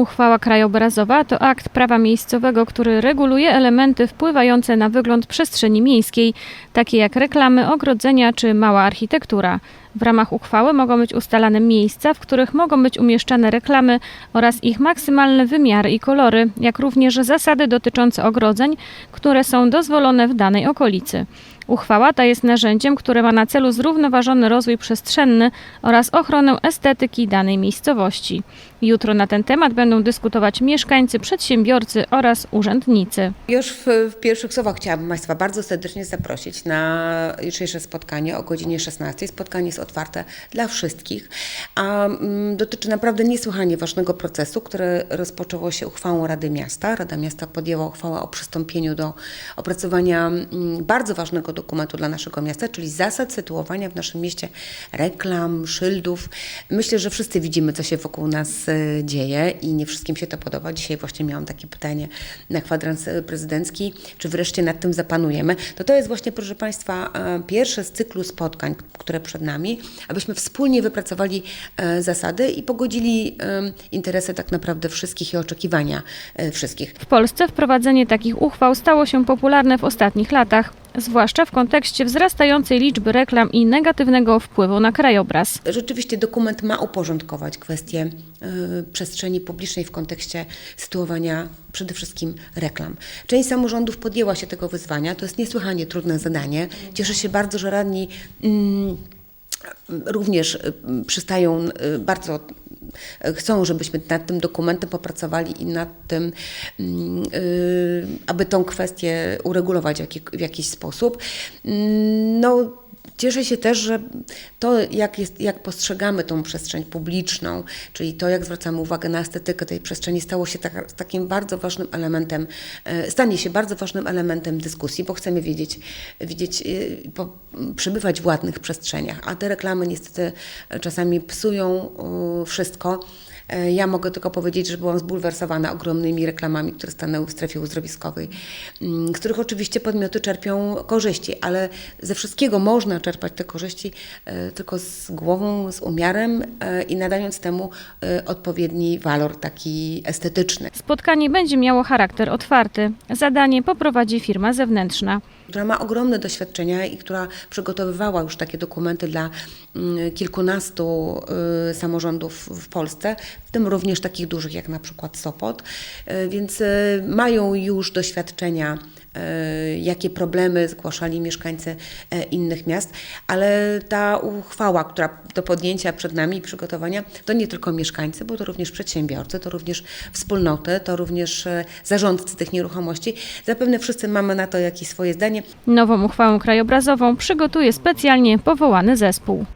Uchwała krajobrazowa to akt prawa miejscowego, który reguluje elementy wpływające na wygląd przestrzeni miejskiej, takie jak reklamy, ogrodzenia czy mała architektura. W ramach uchwały mogą być ustalane miejsca, w których mogą być umieszczane reklamy oraz ich maksymalne wymiary i kolory, jak również zasady dotyczące ogrodzeń, które są dozwolone w danej okolicy. Uchwała ta jest narzędziem, które ma na celu zrównoważony rozwój przestrzenny oraz ochronę estetyki danej miejscowości. Jutro na ten temat będą dyskutować mieszkańcy, przedsiębiorcy oraz urzędnicy. Już w, w pierwszych słowach chciałabym Państwa bardzo serdecznie zaprosić na jutrzejsze spotkanie o godzinie 16. Spotkanie jest otwarte dla wszystkich, a mm, dotyczy naprawdę niesłychanie ważnego procesu, które rozpoczęło się uchwałą Rady Miasta. Rada Miasta podjęła uchwałę o przystąpieniu do opracowania mm, bardzo ważnego dokumentu dla naszego miasta, czyli zasad sytuowania w naszym mieście reklam, szyldów. Myślę, że wszyscy widzimy, co się wokół nas e, dzieje i nie wszystkim się to podoba. Dzisiaj właśnie miałam takie pytanie na kwadrans e, prezydencki, czy wreszcie nad tym zapanujemy. To to jest właśnie, proszę Państwa, e, pierwsze z cyklu spotkań, które przed nami, abyśmy wspólnie wypracowali e, zasady i pogodzili e, interesy tak naprawdę wszystkich i oczekiwania e, wszystkich. W Polsce wprowadzenie takich uchwał stało się popularne w ostatnich latach, zwłaszcza w kontekście wzrastającej liczby reklam i negatywnego wpływu na krajobraz. Rzeczywiście dokument ma uporządkować kwestię y, przestrzeni publicznej w kontekście sytuowania przede wszystkim reklam. Część samorządów podjęła się tego wyzwania. To jest niesłychanie trudne zadanie. Cieszę się bardzo, że radni mm, również y, przystają y, bardzo y, chcą, żebyśmy nad tym dokumentem popracowali i nad tym, mm, aby tą kwestię uregulować w jakiś sposób. Mm, No, Cieszę się też, że to, jak, jest, jak postrzegamy tą przestrzeń publiczną, czyli to, jak zwracamy uwagę na estetykę tej przestrzeni, stało się tak, takim bardzo ważnym elementem, e, stanie się bardzo ważnym elementem dyskusji, bo chcemy wiedzieć, widzieć, e, przebywać w ładnych przestrzeniach, a te reklamy niestety czasami psują wszystko. E, Ja mogę tylko powiedzieć, że byłam zbulwersowana ogromnymi reklamami, które stanęły w strefie uzdrowiskowej, mm, których oczywiście podmioty czerpią korzyści, ale ze wszystkiego można czerpać te korzyści e, tylko z głową, z umiarem e, i nadając temu odpowiedni walor taki estetyczny. Spotkanie będzie miało charakter otwarty. Zadanie poprowadzi firma zewnętrzna. Która ma ogromne doświadczenia i która przygotowywała już takie dokumenty dla mm, kilkunastu y, samorządów w Polsce, w tym również takich dużych jak na przykład Sopot, Y, więc y, mają już doświadczenia jakie problemy zgłaszali mieszkańcy e, innych miast, ale ta uchwała, która do podjęcia przed nami i przygotowania, to nie tylko mieszkańcy, bo to również przedsiębiorcy, to również wspólnoty, to również e, zarządcy tych nieruchomości. Zapewne wszyscy mamy na to jakieś swoje zdanie. Nową uchwałę krajobrazową przygotuje specjalnie powołany zespół.